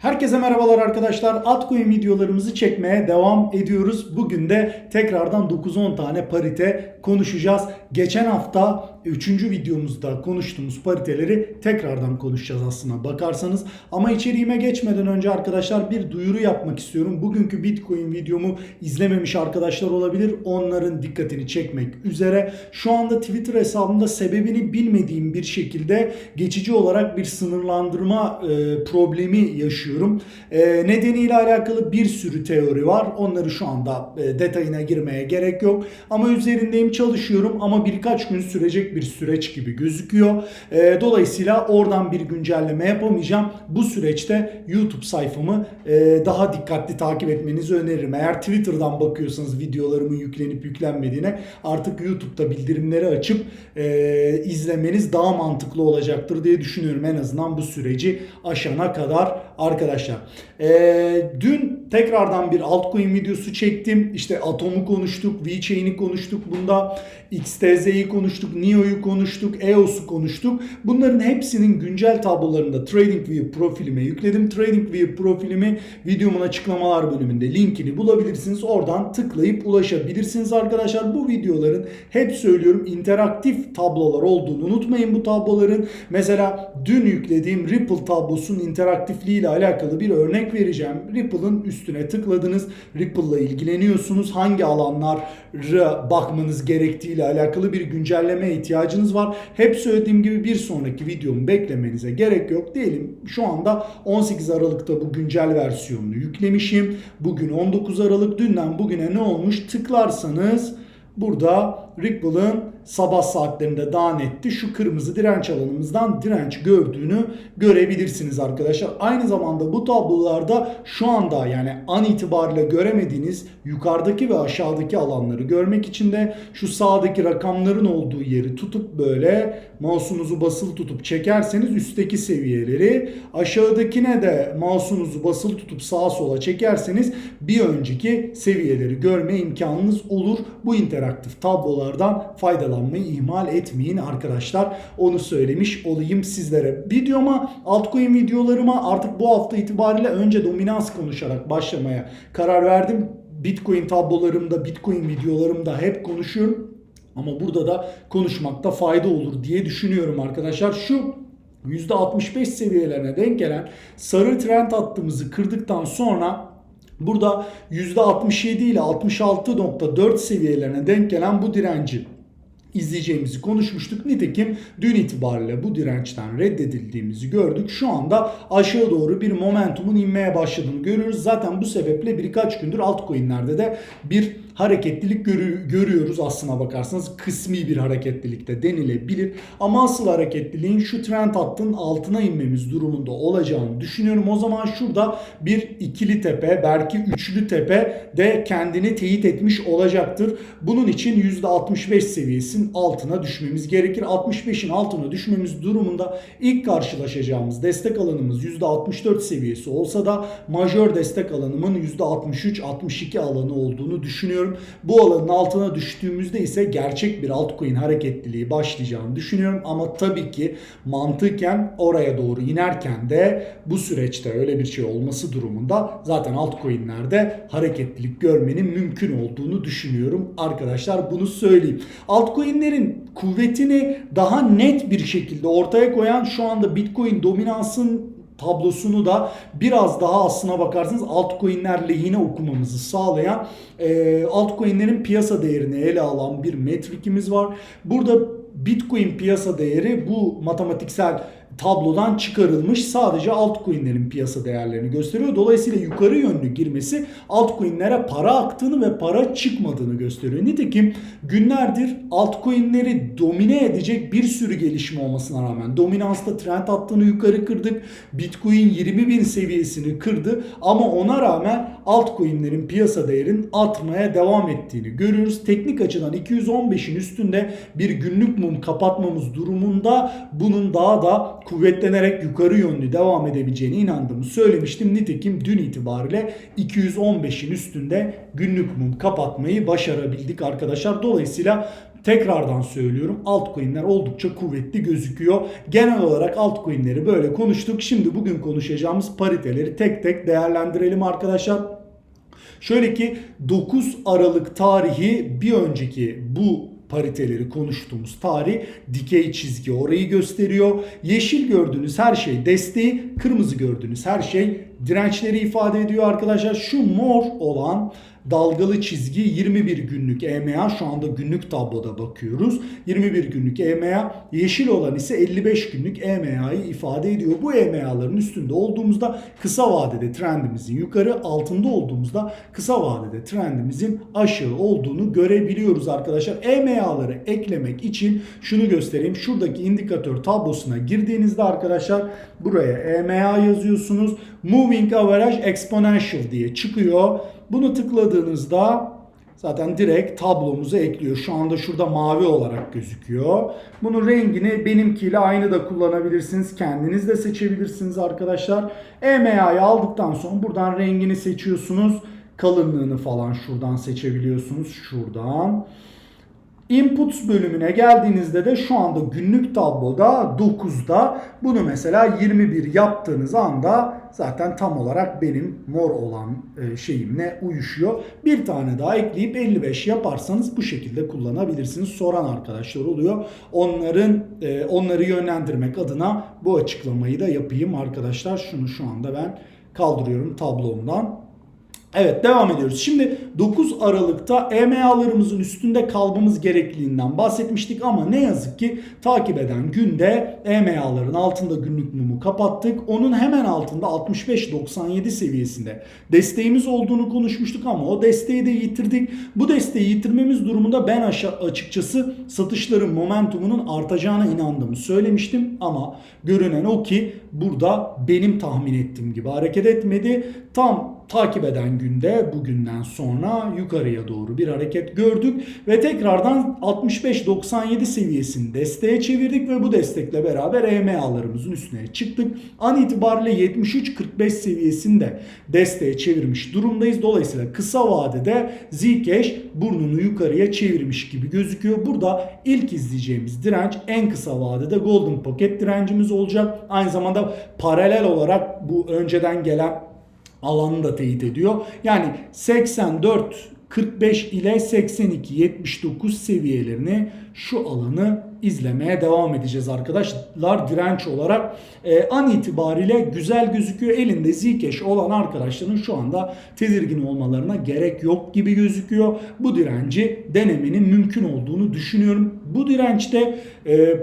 Herkese merhabalar arkadaşlar. Altcoin videolarımızı çekmeye devam ediyoruz. Bugün de tekrardan 9-10 tane parite konuşacağız. Geçen hafta 3. videomuzda konuştuğumuz pariteleri tekrardan konuşacağız aslına bakarsanız. Ama içeriğime geçmeden önce arkadaşlar bir duyuru yapmak istiyorum. Bugünkü Bitcoin videomu izlememiş arkadaşlar olabilir. Onların dikkatini çekmek üzere. Şu anda Twitter hesabımda sebebini bilmediğim bir şekilde geçici olarak bir sınırlandırma e, problemi yaşıyorum. E, nedeniyle alakalı bir sürü teori var. Onları şu anda e, detayına girmeye gerek yok. Ama üzerindeyim çalışıyorum ama birkaç gün sürecek bir süreç gibi gözüküyor. E, dolayısıyla oradan bir güncelleme yapamayacağım. Bu süreçte YouTube sayfamı e, daha dikkatli takip etmenizi öneririm. Eğer Twitter'dan bakıyorsanız videolarımın yüklenip yüklenmediğine artık YouTube'da bildirimleri açıp e, izlemeniz daha mantıklı olacaktır diye düşünüyorum. En azından bu süreci aşana kadar arkadaşlar. E, dün tekrardan bir altcoin videosu çektim. İşte Atom'u konuştuk, VeChain'i konuştuk. Bunda XTZ'yi konuştuk, NIO'yu konuştuk, EOS'u konuştuk. Bunların hepsinin güncel tablolarını da TradingView profilime yükledim. TradingView profilimi videomun açıklamalar bölümünde linkini bulabilirsiniz. Oradan tıklayıp ulaşabilirsiniz arkadaşlar. Bu videoların hep söylüyorum interaktif tablolar olduğunu unutmayın bu tabloların. Mesela dün yüklediğim Ripple tablosunun interaktifliği ile alakalı bir örnek vereceğim. Ripple'ın üstüne tıkladınız. Ripple'la ilgileniyorsunuz. Hangi alanlara bakmanız gerektiği ile alakalı bir güncelleme ihtiyacınız var. Hep söylediğim gibi bir sonraki videomu beklemenize gerek yok. Diyelim şu anda 18 Aralık'ta bu güncel versiyonunu yüklemişim. Bugün 19 Aralık. Dünden bugüne ne olmuş? Tıklarsanız burada Ripple'ın sabah saatlerinde daha netti. Şu kırmızı direnç alanımızdan direnç gördüğünü görebilirsiniz arkadaşlar. Aynı zamanda bu tablolarda şu anda yani an itibariyle göremediğiniz yukarıdaki ve aşağıdaki alanları görmek için de şu sağdaki rakamların olduğu yeri tutup böyle mouse'unuzu basılı tutup çekerseniz üstteki seviyeleri aşağıdakine de mouse'unuzu basılı tutup sağa sola çekerseniz bir önceki seviyeleri görme imkanınız olur. Bu interaktif tablolardan faydalanmayı ihmal etmeyin arkadaşlar. Onu söylemiş olayım sizlere. Videoma, altcoin videolarıma artık bu hafta itibariyle önce dominans konuşarak başlamaya karar verdim. Bitcoin tablolarımda, Bitcoin videolarımda hep konuşuyorum. Ama burada da konuşmakta fayda olur diye düşünüyorum arkadaşlar. Şu %65 seviyelerine denk gelen sarı trend hattımızı kırdıktan sonra burada %67 ile 66.4 seviyelerine denk gelen bu direnci izleyeceğimizi konuşmuştuk. Nitekim dün itibariyle bu dirençten reddedildiğimizi gördük. Şu anda aşağı doğru bir momentumun inmeye başladığını görüyoruz. Zaten bu sebeple birkaç gündür altcoin'lerde de bir hareketlilik görü- görüyoruz aslına bakarsanız. Kısmi bir hareketlilik de denilebilir. Ama asıl hareketliliğin şu trend hattının altına inmemiz durumunda olacağını düşünüyorum. O zaman şurada bir ikili tepe belki üçlü tepe de kendini teyit etmiş olacaktır. Bunun için %65 seviyesinin altına düşmemiz gerekir. 65'in altına düşmemiz durumunda ilk karşılaşacağımız destek alanımız %64 seviyesi olsa da majör destek alanımın %63-62 alanı olduğunu düşünüyorum. Bu alanın altına düştüğümüzde ise gerçek bir altcoin hareketliliği başlayacağını düşünüyorum. Ama tabii ki mantıken oraya doğru inerken de bu süreçte öyle bir şey olması durumunda zaten altcoin'lerde hareketlilik görmenin mümkün olduğunu düşünüyorum. Arkadaşlar bunu söyleyeyim. Altcoin'lerin kuvvetini daha net bir şekilde ortaya koyan şu anda Bitcoin dominansın tablosunu da biraz daha aslına bakarsanız altcoin'ler lehine okumamızı sağlayan e, altcoin'lerin piyasa değerini ele alan bir metrikimiz var. Burada Bitcoin piyasa değeri bu matematiksel tablodan çıkarılmış sadece altcoin'lerin piyasa değerlerini gösteriyor. Dolayısıyla yukarı yönlü girmesi altcoin'lere para aktığını ve para çıkmadığını gösteriyor. Nitekim günlerdir altcoin'leri domine edecek bir sürü gelişme olmasına rağmen dominansta trend hattını yukarı kırdık. Bitcoin 20 bin seviyesini kırdı ama ona rağmen altcoin'lerin piyasa değerinin artmaya devam ettiğini görüyoruz. Teknik açıdan 215'in üstünde bir günlük mum kapatmamız durumunda bunun daha da kuvvetlenerek yukarı yönlü devam edebileceğine inandığımı söylemiştim. Nitekim dün itibariyle 215'in üstünde günlük mum kapatmayı başarabildik arkadaşlar. Dolayısıyla tekrardan söylüyorum altcoin'ler oldukça kuvvetli gözüküyor. Genel olarak altcoin'leri böyle konuştuk. Şimdi bugün konuşacağımız pariteleri tek tek değerlendirelim arkadaşlar. Şöyle ki 9 Aralık tarihi bir önceki bu pariteleri konuştuğumuz tarih dikey çizgi orayı gösteriyor. Yeşil gördüğünüz her şey desteği, kırmızı gördüğünüz her şey dirençleri ifade ediyor arkadaşlar. Şu mor olan dalgalı çizgi 21 günlük EMA şu anda günlük tabloda bakıyoruz. 21 günlük EMA yeşil olan ise 55 günlük EMA'yı ifade ediyor. Bu EMA'ların üstünde olduğumuzda kısa vadede trendimizin yukarı altında olduğumuzda kısa vadede trendimizin aşağı olduğunu görebiliyoruz arkadaşlar. EMA'ları eklemek için şunu göstereyim. Şuradaki indikatör tablosuna girdiğinizde arkadaşlar buraya EMA yazıyorsunuz. Moving Average Exponential diye çıkıyor. Bunu tıkladığınızda zaten direkt tablomuza ekliyor. Şu anda şurada mavi olarak gözüküyor. Bunun rengini benimkiyle aynı da kullanabilirsiniz. Kendiniz de seçebilirsiniz arkadaşlar. EMA'yı aldıktan sonra buradan rengini seçiyorsunuz. Kalınlığını falan şuradan seçebiliyorsunuz. Şuradan. Inputs bölümüne geldiğinizde de şu anda günlük tabloda 9'da bunu mesela 21 yaptığınız anda zaten tam olarak benim mor olan e, şeyimle uyuşuyor. Bir tane daha ekleyip 55 yaparsanız bu şekilde kullanabilirsiniz. Soran arkadaşlar oluyor. Onların e, onları yönlendirmek adına bu açıklamayı da yapayım arkadaşlar. Şunu şu anda ben kaldırıyorum tablomdan. Evet devam ediyoruz. Şimdi 9 Aralık'ta EMA'larımızın üstünde kalmamız gerekliliğinden bahsetmiştik ama ne yazık ki takip eden günde EMA'ların altında günlük mumu kapattık. Onun hemen altında 65-97 seviyesinde desteğimiz olduğunu konuşmuştuk ama o desteği de yitirdik. Bu desteği yitirmemiz durumunda ben açıkçası satışların momentumunun artacağına inandığımı söylemiştim ama görünen o ki burada benim tahmin ettiğim gibi hareket etmedi. Tam takip eden günde bugünden sonra yukarıya doğru bir hareket gördük ve tekrardan 65-97 seviyesini desteğe çevirdik ve bu destekle beraber EMA'larımızın üstüne çıktık. An itibariyle 73-45 seviyesinde desteğe çevirmiş durumdayız. Dolayısıyla kısa vadede Zcash burnunu yukarıya çevirmiş gibi gözüküyor. Burada ilk izleyeceğimiz direnç en kısa vadede Golden Pocket direncimiz olacak. Aynı zamanda paralel olarak bu önceden gelen alanı da teyit ediyor. Yani 84 45 ile 82 79 seviyelerini şu alanı izlemeye devam edeceğiz arkadaşlar. Direnç olarak e, an itibariyle güzel gözüküyor. Elinde Zcash olan arkadaşların şu anda tedirgin olmalarına gerek yok gibi gözüküyor. Bu direnci denemenin mümkün olduğunu düşünüyorum. Bu dirençte e,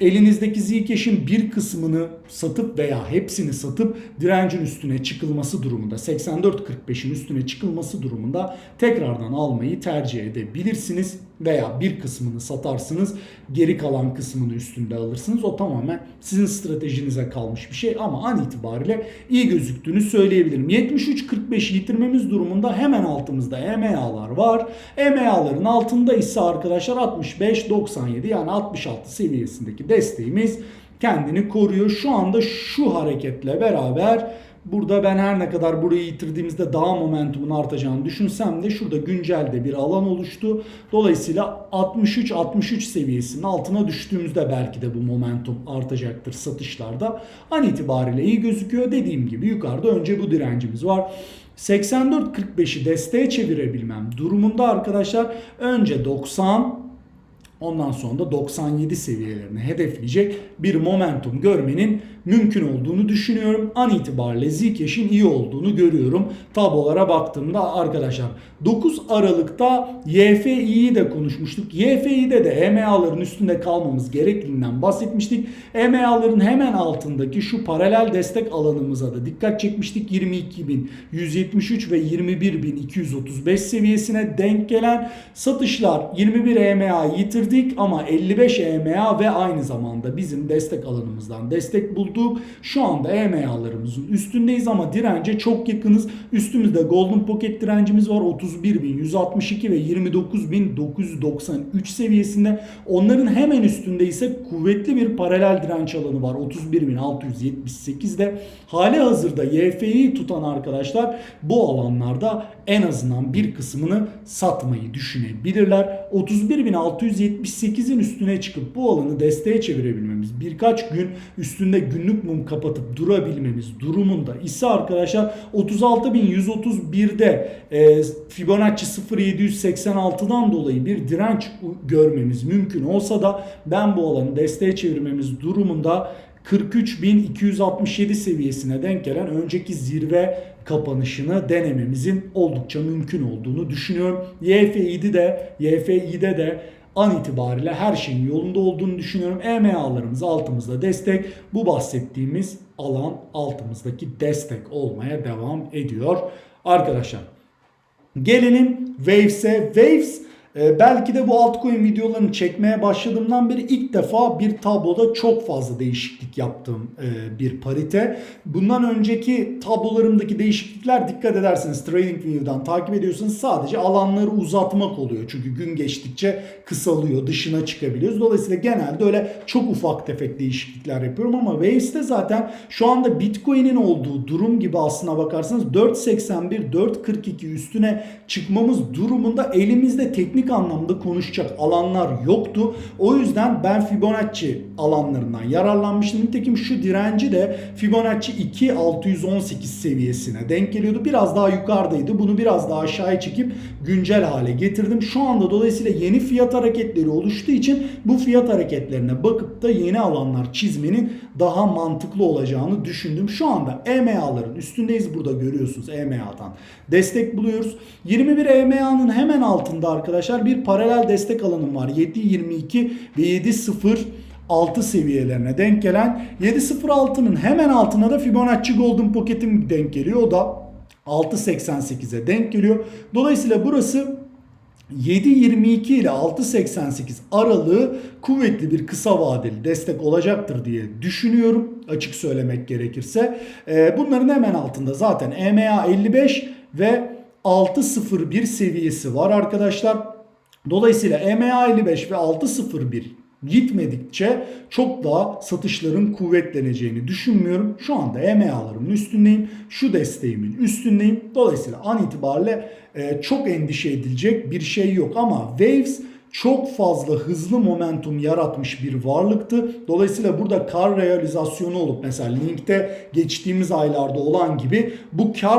elinizdeki Zcash'in bir kısmını satıp veya hepsini satıp direncin üstüne çıkılması durumunda 84.45'in üstüne çıkılması durumunda tekrardan almayı tercih edebilirsiniz veya bir kısmını satarsınız geri kalan kısmını üstünde alırsınız. O tamamen sizin stratejinize kalmış bir şey ama an itibariyle iyi gözüktüğünü söyleyebilirim. 73.45'i yitirmemiz durumunda hemen altımızda EMA'lar var. EMA'ların altında ise arkadaşlar 65-97 yani 66 seviyesindeki desteğimiz kendini koruyor. Şu anda şu hareketle beraber Burada ben her ne kadar burayı yitirdiğimizde daha momentumun artacağını düşünsem de şurada güncelde bir alan oluştu. Dolayısıyla 63-63 seviyesinin altına düştüğümüzde belki de bu momentum artacaktır satışlarda. An itibariyle iyi gözüküyor. Dediğim gibi yukarıda önce bu direncimiz var. 84-45'i desteğe çevirebilmem durumunda arkadaşlar önce 90 Ondan sonra da 97 seviyelerini hedefleyecek bir momentum görmenin mümkün olduğunu düşünüyorum. An itibariyle Zcash'in iyi olduğunu görüyorum. Tablolara baktığımda arkadaşlar 9 Aralık'ta YFI'yi de konuşmuştuk. YFI'de de EMA'ların üstünde kalmamız gerektiğinden bahsetmiştik. EMA'ların hemen altındaki şu paralel destek alanımıza da dikkat çekmiştik. 22.173 ve 21.235 seviyesine denk gelen satışlar 21 EMA yitirdik ama 55 EMA ve aynı zamanda bizim destek alanımızdan destek bulduk. Şu anda EMA'larımızın üstündeyiz ama dirence çok yakınız. Üstümüzde Golden Pocket direncimiz var 30.162 ve 29.993 seviyesinde. Onların hemen üstünde ise kuvvetli bir paralel direnç alanı var 31.678'de. Hali hazırda YF'yi tutan arkadaşlar bu alanlarda en azından bir kısmını satmayı düşünebilirler. 31.670 78'in üstüne çıkıp bu alanı desteğe çevirebilmemiz, birkaç gün üstünde günlük mum kapatıp durabilmemiz durumunda ise arkadaşlar 36.131'de e, Fibonacci 0.786'dan dolayı bir direnç görmemiz mümkün olsa da ben bu alanı desteğe çevirmemiz durumunda 43.267 seviyesine denk gelen önceki zirve kapanışını denememizin oldukça mümkün olduğunu düşünüyorum. YFİ'de de YFİ'de de an itibariyle her şeyin yolunda olduğunu düşünüyorum. EMA'larımız altımızda destek. Bu bahsettiğimiz alan altımızdaki destek olmaya devam ediyor. Arkadaşlar gelelim Waves'e. Waves ee, belki de bu altcoin videolarını çekmeye başladığımdan beri ilk defa bir tabloda çok fazla değişiklik yaptığım e, bir parite. Bundan önceki tablolarımdaki değişiklikler dikkat ederseniz TradingView'dan takip ediyorsanız sadece alanları uzatmak oluyor. Çünkü gün geçtikçe kısalıyor, dışına çıkabiliyoruz. Dolayısıyla genelde öyle çok ufak tefek değişiklikler yapıyorum ama Waves'te zaten şu anda Bitcoin'in olduğu durum gibi aslına bakarsanız 4.81, 4.42 üstüne çıkmamız durumunda elimizde teknik anlamda konuşacak alanlar yoktu. O yüzden ben Fibonacci alanlarından yararlanmıştım. Nitekim şu direnci de Fibonacci 2618 seviyesine denk geliyordu. Biraz daha yukarıdaydı. Bunu biraz daha aşağıya çekip güncel hale getirdim. Şu anda dolayısıyla yeni fiyat hareketleri oluştuğu için bu fiyat hareketlerine bakıp da yeni alanlar çizmenin daha mantıklı olacağını düşündüm. Şu anda EMA'ların üstündeyiz burada görüyorsunuz EMA'dan destek buluyoruz. 21 EMA'nın hemen altında arkadaşlar bir paralel destek alanım var. 7.22 ve 7.0 6 seviyelerine denk gelen 7.06'nın hemen altına da Fibonacci Golden Pocket'im denk geliyor. O da 6.88'e denk geliyor. Dolayısıyla burası 7.22 ile 6.88 aralığı kuvvetli bir kısa vadeli destek olacaktır diye düşünüyorum açık söylemek gerekirse. Ee, bunların hemen altında zaten EMA 55 ve 6.01 seviyesi var arkadaşlar. Dolayısıyla EMA 55 ve 6.01 gitmedikçe çok daha satışların kuvvetleneceğini düşünmüyorum. Şu anda EMA'larımın üstündeyim. Şu desteğimin üstündeyim. Dolayısıyla an itibariyle e, çok endişe edilecek bir şey yok ama Waves çok fazla hızlı momentum yaratmış bir varlıktı. Dolayısıyla burada kar realizasyonu olup mesela linkte geçtiğimiz aylarda olan gibi bu kar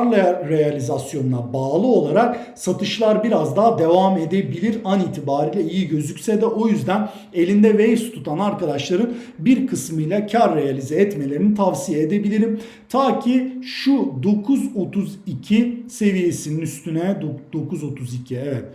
realizasyonuna bağlı olarak satışlar biraz daha devam edebilir an itibariyle iyi gözükse de o yüzden elinde Waves tutan arkadaşların bir kısmıyla kar realize etmelerini tavsiye edebilirim. Ta ki şu 9.32 seviyesinin üstüne 9.32 evet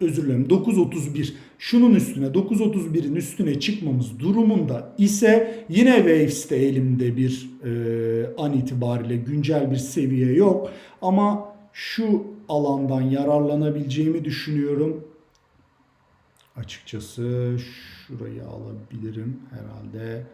özür dilerim 9.31 şunun üstüne 9.31'in üstüne çıkmamız durumunda ise yine Waves'te elimde bir e, an itibariyle güncel bir seviye yok ama şu alandan yararlanabileceğimi düşünüyorum. Açıkçası şurayı alabilirim herhalde.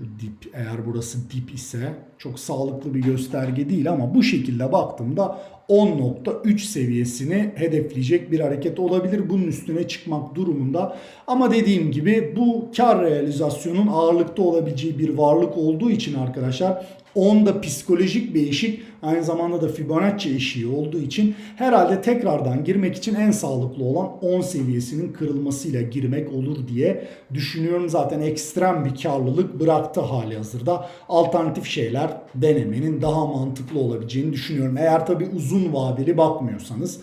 Şu dip eğer burası dip ise çok sağlıklı bir gösterge değil ama bu şekilde baktığımda 10.3 seviyesini hedefleyecek bir hareket olabilir. Bunun üstüne çıkmak durumunda. Ama dediğim gibi bu kar realizasyonun ağırlıkta olabileceği bir varlık olduğu için arkadaşlar 10'da psikolojik bir eşik aynı zamanda da Fibonacci eşiği olduğu için herhalde tekrardan girmek için en sağlıklı olan 10 seviyesinin kırılmasıyla girmek olur diye düşünüyorum. Zaten ekstrem bir karlılık bıraktı hali hazırda. Alternatif şeyler denemenin daha mantıklı olabileceğini düşünüyorum. Eğer tabi uzun vadeli bakmıyorsanız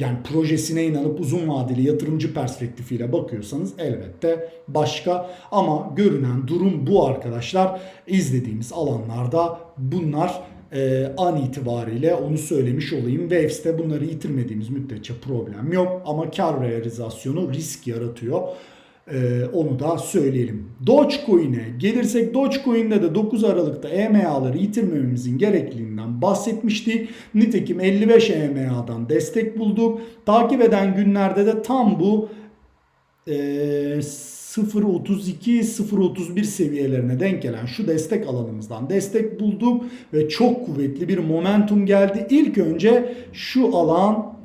yani projesine inanıp uzun vadeli yatırımcı perspektifiyle bakıyorsanız elbette başka ama görünen durum bu arkadaşlar. izlediğimiz alanlarda bunlar e, an itibariyle onu söylemiş olayım. Waves'te bunları yitirmediğimiz müddetçe problem yok ama kar realizasyonu risk yaratıyor. Ee, onu da söyleyelim. Dogecoin'e gelirsek Dogecoin'de de 9 Aralık'ta EMA'ları yitirmememizin gerekliliğinden bahsetmiştik. Nitekim 55 EMA'dan destek bulduk. Takip eden günlerde de tam bu e, 0.32 0.31 seviyelerine denk gelen şu destek alanımızdan destek bulduk ve çok kuvvetli bir momentum geldi. İlk önce şu alan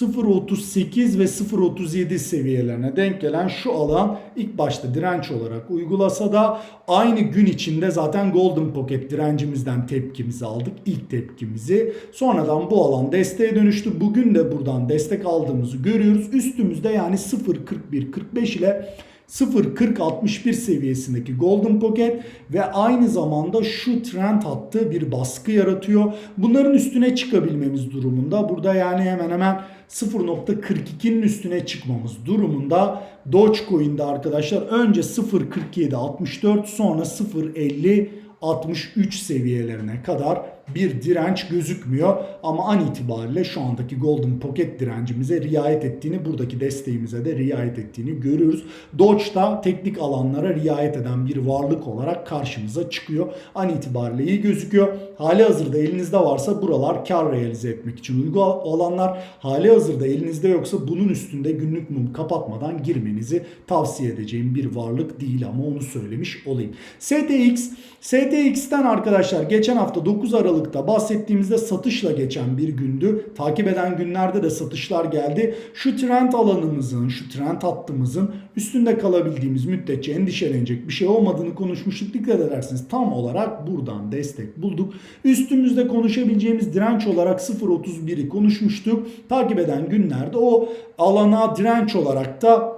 0.38 ve 0.37 seviyelerine denk gelen şu alan ilk başta direnç olarak uygulasa da aynı gün içinde zaten Golden Pocket direncimizden tepkimizi aldık. ilk tepkimizi. Sonradan bu alan desteğe dönüştü. Bugün de buradan destek aldığımızı görüyoruz. Üstümüzde yani 0.41-45 ile 0.40-61 seviyesindeki Golden Pocket ve aynı zamanda şu trend hattı bir baskı yaratıyor. Bunların üstüne çıkabilmemiz durumunda burada yani hemen hemen 0.42'nin üstüne çıkmamız durumunda Dogecoin'de arkadaşlar önce 0.47-64 sonra 0.50 63 seviyelerine kadar bir direnç gözükmüyor. Ama an itibariyle şu andaki Golden Pocket direncimize riayet ettiğini, buradaki desteğimize de riayet ettiğini görüyoruz. Doge da teknik alanlara riayet eden bir varlık olarak karşımıza çıkıyor. An itibariyle iyi gözüküyor. Hali hazırda elinizde varsa buralar kar realize etmek için uygun alanlar. Hali hazırda elinizde yoksa bunun üstünde günlük mum kapatmadan girmenizi tavsiye edeceğim bir varlık değil ama onu söylemiş olayım. STX, STX'ten arkadaşlar geçen hafta 9 Aralık'ta bahsettiğimizde satışla geçen bir gündü. Takip eden günlerde de satışlar geldi. Şu trend alanımızın, şu trend hattımızın üstünde kalabildiğimiz müddetçe endişelenecek bir şey olmadığını konuşmuştuk. Dikkat edersiniz tam olarak buradan destek bulduk. Üstümüzde konuşabileceğimiz direnç olarak 0.31'i konuşmuştuk. Takip eden günlerde o alana direnç olarak da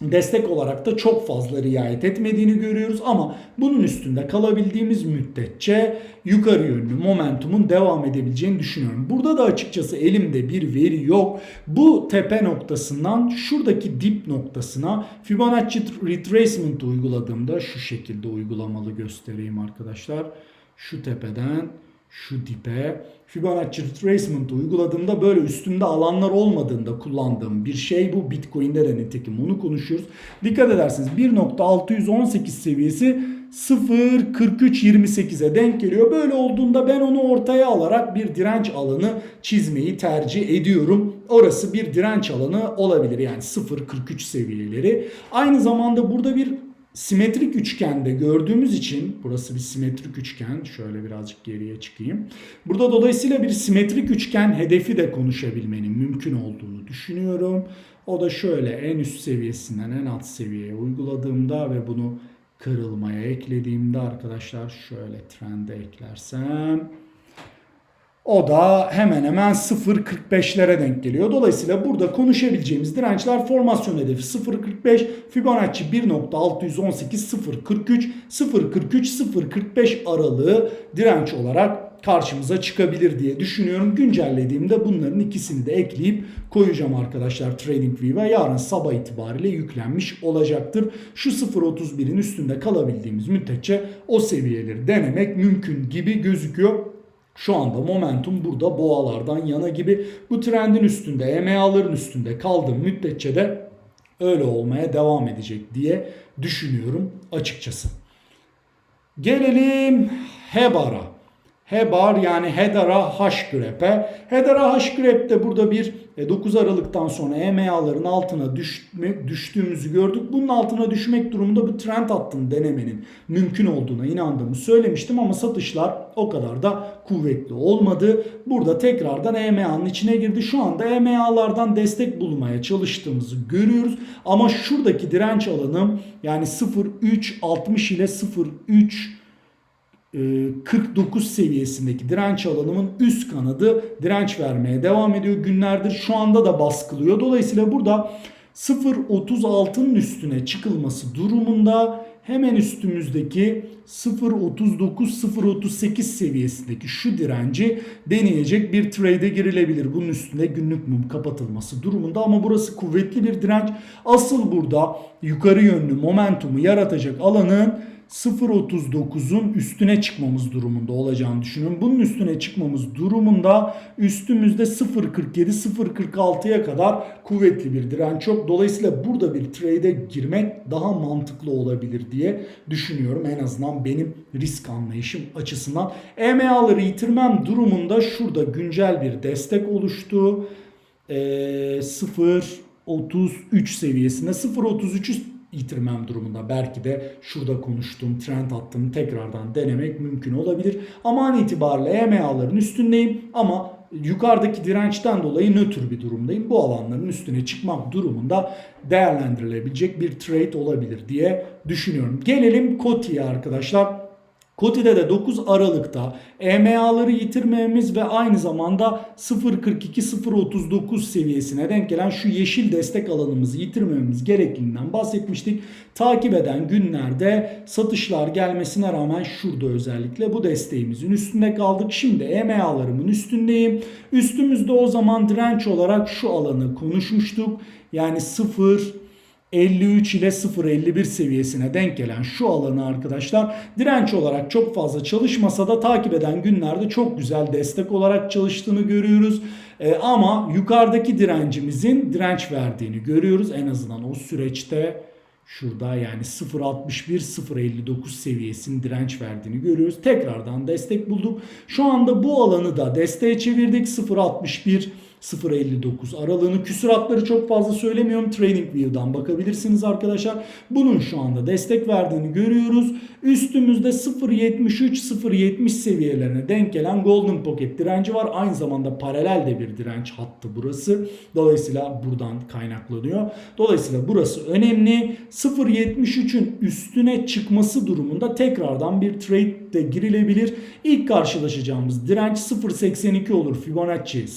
destek olarak da çok fazla riayet etmediğini görüyoruz ama bunun üstünde kalabildiğimiz müddetçe yukarı yönlü momentumun devam edebileceğini düşünüyorum. Burada da açıkçası elimde bir veri yok. Bu tepe noktasından şuradaki dip noktasına Fibonacci retracement uyguladığımda şu şekilde uygulamalı göstereyim arkadaşlar. Şu tepeden şu dipe Fibonacci retracement uyguladığımda böyle üstünde alanlar olmadığında kullandığım bir şey bu. Bitcoin'de de nitekim onu konuşuyoruz. Dikkat edersiniz 1.618 seviyesi 0.4328'e denk geliyor. Böyle olduğunda ben onu ortaya alarak bir direnç alanı çizmeyi tercih ediyorum. Orası bir direnç alanı olabilir yani 0.43 seviyeleri. Aynı zamanda burada bir simetrik üçgende gördüğümüz için burası bir simetrik üçgen. Şöyle birazcık geriye çıkayım. Burada dolayısıyla bir simetrik üçgen hedefi de konuşabilmenin mümkün olduğunu düşünüyorum. O da şöyle en üst seviyesinden en alt seviyeye uyguladığımda ve bunu kırılmaya eklediğimde arkadaşlar şöyle trende eklersem o da hemen hemen 0.45'lere denk geliyor. Dolayısıyla burada konuşabileceğimiz dirençler formasyon hedefi 0.45, Fibonacci 1.618, 0.43, 0.43, 0.45 aralığı direnç olarak karşımıza çıkabilir diye düşünüyorum. Güncellediğimde bunların ikisini de ekleyip koyacağım arkadaşlar TradingView'a. Yarın sabah itibariyle yüklenmiş olacaktır. Şu 0.31'in üstünde kalabildiğimiz müddetçe o seviyeleri denemek mümkün gibi gözüküyor. Şu anda momentum burada boğalardan yana gibi bu trendin üstünde, EMA'ların üstünde kaldığım müddetçe de öyle olmaya devam edecek diye düşünüyorum açıkçası. Gelelim HEBAR'a. Hebar yani Hedara Haşgrep'e. Hedara Haşgrep'te burada bir 9 e, Aralık'tan sonra EMA'ların altına düşme, düştüğümüzü gördük. Bunun altına düşmek durumunda bu trend hattını denemenin mümkün olduğuna inandığımı söylemiştim ama satışlar o kadar da kuvvetli olmadı. Burada tekrardan EMA'nın içine girdi. Şu anda EMA'lardan destek bulmaya çalıştığımızı görüyoruz. Ama şuradaki direnç alanım yani 0.360 ile 0.3 49 seviyesindeki direnç alanımın üst kanadı direnç vermeye devam ediyor günlerdir. Şu anda da baskılıyor. Dolayısıyla burada 0.36'nın üstüne çıkılması durumunda hemen üstümüzdeki 0.39-0.38 seviyesindeki şu direnci deneyecek bir trade'e girilebilir. Bunun üstünde günlük mum kapatılması durumunda ama burası kuvvetli bir direnç. Asıl burada yukarı yönlü momentumu yaratacak alanın 0.39'un üstüne çıkmamız durumunda olacağını düşünüyorum. Bunun üstüne çıkmamız durumunda üstümüzde 0.47-0.46'ya kadar kuvvetli bir direnç yok. Dolayısıyla burada bir trade'e girmek daha mantıklı olabilir diye düşünüyorum. En azından benim risk anlayışım açısından. EMA'ları yitirmem durumunda şurada güncel bir destek oluştu. Ee, 0.33 seviyesinde 0.33'ü yitirmem durumunda belki de şurada konuştuğum trend hattını tekrardan denemek mümkün olabilir. Ama an itibariyle EMA'ların üstündeyim ama yukarıdaki dirençten dolayı nötr bir durumdayım. Bu alanların üstüne çıkmak durumunda değerlendirilebilecek bir trade olabilir diye düşünüyorum. Gelelim Koti'ye arkadaşlar. Koti'de de 9 Aralık'ta EMA'ları yitirmememiz ve aynı zamanda 0.42-0.39 seviyesine denk gelen şu yeşil destek alanımızı yitirmememiz gerektiğinden bahsetmiştik. Takip eden günlerde satışlar gelmesine rağmen şurada özellikle bu desteğimizin üstünde kaldık. Şimdi EMA'larımın üstündeyim. Üstümüzde o zaman direnç olarak şu alanı konuşmuştuk. Yani 0 53 ile 0.51 seviyesine denk gelen şu alanı arkadaşlar direnç olarak çok fazla çalışmasa da takip eden günlerde çok güzel destek olarak çalıştığını görüyoruz. Ee, ama yukarıdaki direncimizin direnç verdiğini görüyoruz. En azından o süreçte şurada yani 0.61-0.59 seviyesinin direnç verdiğini görüyoruz. Tekrardan destek bulduk. Şu anda bu alanı da desteğe çevirdik. 0.61 0.59 aralığını küsuratları çok fazla söylemiyorum. TradingView'dan bakabilirsiniz arkadaşlar. Bunun şu anda destek verdiğini görüyoruz. Üstümüzde 0.73-0.70 seviyelerine denk gelen Golden Pocket direnci var. Aynı zamanda paralel de bir direnç hattı burası. Dolayısıyla buradan kaynaklanıyor. Dolayısıyla burası önemli. 0.73'ün üstüne çıkması durumunda tekrardan bir trade de girilebilir. İlk karşılaşacağımız direnç 0.82 olur Fibonacci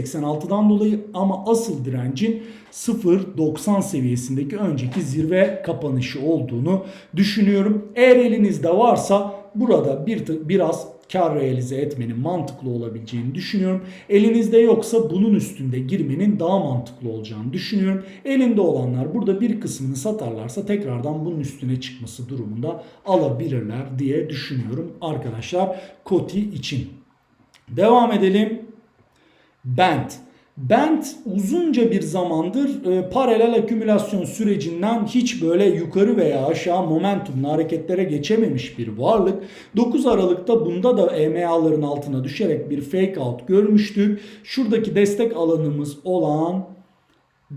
0.786'dan dolayı ama asıl direncin 0.90 seviyesindeki önceki zirve kapanışı olduğunu düşünüyorum. Eğer elinizde varsa burada bir biraz kar realize etmenin mantıklı olabileceğini düşünüyorum. Elinizde yoksa bunun üstünde girmenin daha mantıklı olacağını düşünüyorum. Elinde olanlar burada bir kısmını satarlarsa tekrardan bunun üstüne çıkması durumunda alabilirler diye düşünüyorum arkadaşlar Koti için. Devam edelim. Bent. Bent uzunca bir zamandır e, paralel akümülasyon sürecinden hiç böyle yukarı veya aşağı momentumlu hareketlere geçememiş bir varlık. 9 Aralık'ta bunda da EMA'ların altına düşerek bir fake out görmüştük. Şuradaki destek alanımız olan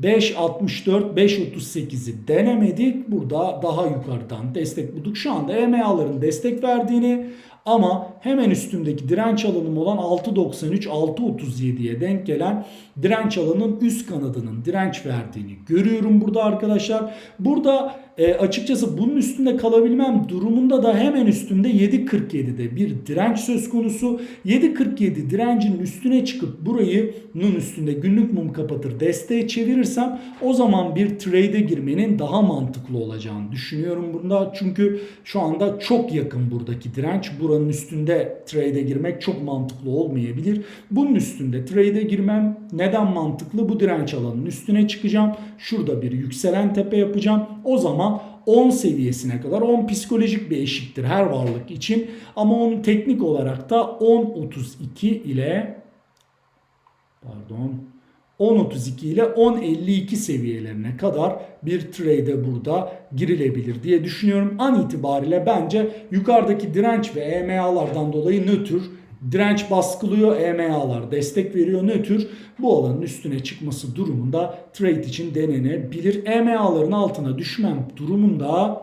5.64 5.38'i denemedik. Burada daha yukarıdan destek bulduk. Şu anda EMA'ların destek verdiğini ama hemen üstümdeki direnç alanım olan 6.93 6.37'ye denk gelen direnç alanının üst kanadının direnç verdiğini görüyorum burada arkadaşlar. Burada e, açıkçası bunun üstünde kalabilmem durumunda da hemen üstümde 7.47'de bir direnç söz konusu. 7.47 direncin üstüne çıkıp burayı bunun üstünde günlük mum kapatır desteğe çevirirsem o zaman bir trade'e girmenin daha mantıklı olacağını düşünüyorum bunda. Çünkü şu anda çok yakın buradaki direnç. Buranın üstünde trade'e girmek çok mantıklı olmayabilir. Bunun üstünde trade'e girmem neden mantıklı? Bu direnç alanının üstüne çıkacağım. Şurada bir yükselen tepe yapacağım. O zaman 10 seviyesine kadar 10 psikolojik bir eşiktir her varlık için ama onun teknik olarak da 10.32 ile pardon 10.32 ile 10.52 seviyelerine kadar bir trade burada girilebilir diye düşünüyorum. An itibariyle bence yukarıdaki direnç ve EMA'lardan dolayı nötr direnç baskılıyor, EMA'lar destek veriyor nötr. Bu alanın üstüne çıkması durumunda trade için denenebilir. EMA'ların altına düşmem durumunda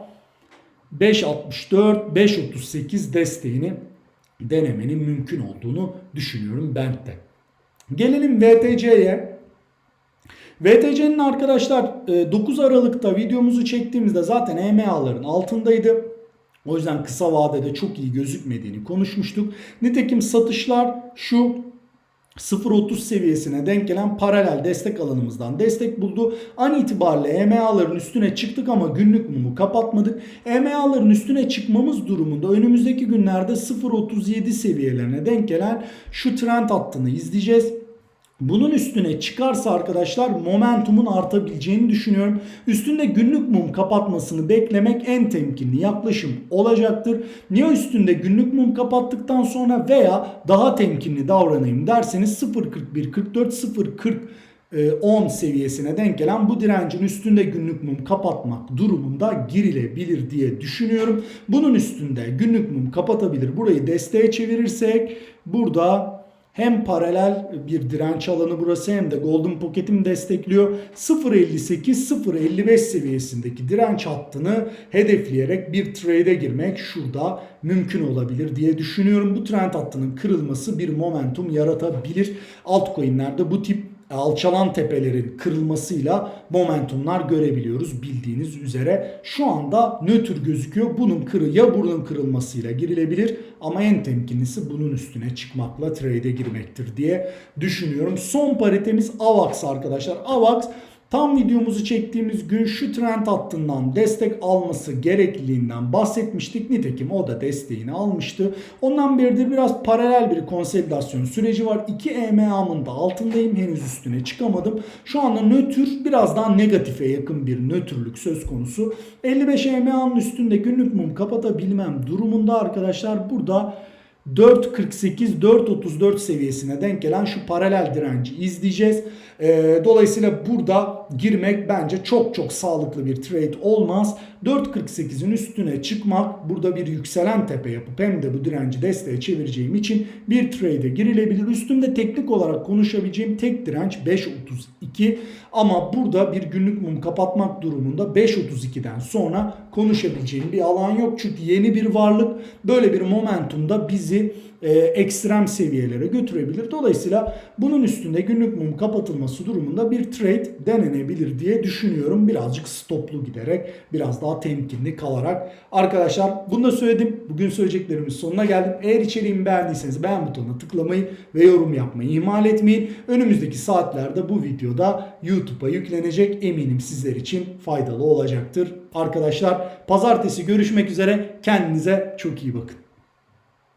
5.64, 5.38 desteğini denemenin mümkün olduğunu düşünüyorum ben de. Gelelim VTC'ye. VTC'nin arkadaşlar 9 e, Aralık'ta videomuzu çektiğimizde zaten EMA'ların altındaydı. O yüzden kısa vadede çok iyi gözükmediğini konuşmuştuk. Nitekim satışlar şu 0.30 seviyesine denk gelen paralel destek alanımızdan destek buldu. An itibariyle EMA'ların üstüne çıktık ama günlük mumu kapatmadık. EMA'ların üstüne çıkmamız durumunda önümüzdeki günlerde 0.37 seviyelerine denk gelen şu trend hattını izleyeceğiz. Bunun üstüne çıkarsa arkadaşlar momentumun artabileceğini düşünüyorum. Üstünde günlük mum kapatmasını beklemek en temkinli yaklaşım olacaktır. Ya üstünde günlük mum kapattıktan sonra veya daha temkinli davranayım derseniz 0.41 44 0.40 10 seviyesine denk gelen bu direncin üstünde günlük mum kapatmak durumunda girilebilir diye düşünüyorum. Bunun üstünde günlük mum kapatabilir. Burayı desteğe çevirirsek burada Hem paralel bir direnç alanı burası hem de Golden Pocket'im destekliyor. 0.58-0.55 seviyesindeki direnç hattını hedefleyerek bir trade'e girmek şurada mümkün olabilir diye düşünüyorum. Bu trend hattının kırılması bir momentum yaratabilir. Altcoin'lerde bu tip alçalan tepelerin kırılmasıyla momentumlar görebiliyoruz bildiğiniz üzere. Şu anda nötr gözüküyor. Bunun kırı ya bunun kırılmasıyla girilebilir ama en temkinlisi bunun üstüne çıkmakla trade'e girmektir diye düşünüyorum. Son paritemiz AVAX arkadaşlar. AVAX Tam videomuzu çektiğimiz gün şu trend hattından destek alması gerekliliğinden bahsetmiştik. Nitekim o da desteğini almıştı. Ondan beridir biraz paralel bir konsolidasyon süreci var. 2 EMA'mın da altındayım. Henüz üstüne çıkamadım. Şu anda nötr biraz daha negatife yakın bir nötrlük söz konusu. 55 EMA'nın üstünde günlük mum kapatabilmem durumunda arkadaşlar burada 4.48-4.34 seviyesine denk gelen şu paralel direnci izleyeceğiz. Ee, dolayısıyla burada girmek bence çok çok sağlıklı bir trade olmaz. 4.48'in üstüne çıkmak burada bir yükselen tepe yapıp hem de bu direnci desteğe çevireceğim için bir trade'e girilebilir. Üstünde teknik olarak konuşabileceğim tek direnç 5.32 ama burada bir günlük mum kapatmak durumunda 5.32'den sonra konuşabileceğim bir alan yok. Çünkü yeni bir varlık böyle bir momentumda bizi e, ekstrem seviyelere götürebilir. Dolayısıyla bunun üstünde günlük mum kapatılması durumunda bir trade denenebilir diye düşünüyorum. Birazcık stoplu giderek biraz daha temkinli kalarak. Arkadaşlar bunu da söyledim. Bugün söyleyeceklerimin sonuna geldim. Eğer içeriğimi beğendiyseniz beğen butonuna tıklamayı ve yorum yapmayı ihmal etmeyin. Önümüzdeki saatlerde bu videoda YouTube'a yüklenecek. Eminim sizler için faydalı olacaktır. Arkadaşlar pazartesi görüşmek üzere. Kendinize çok iyi bakın.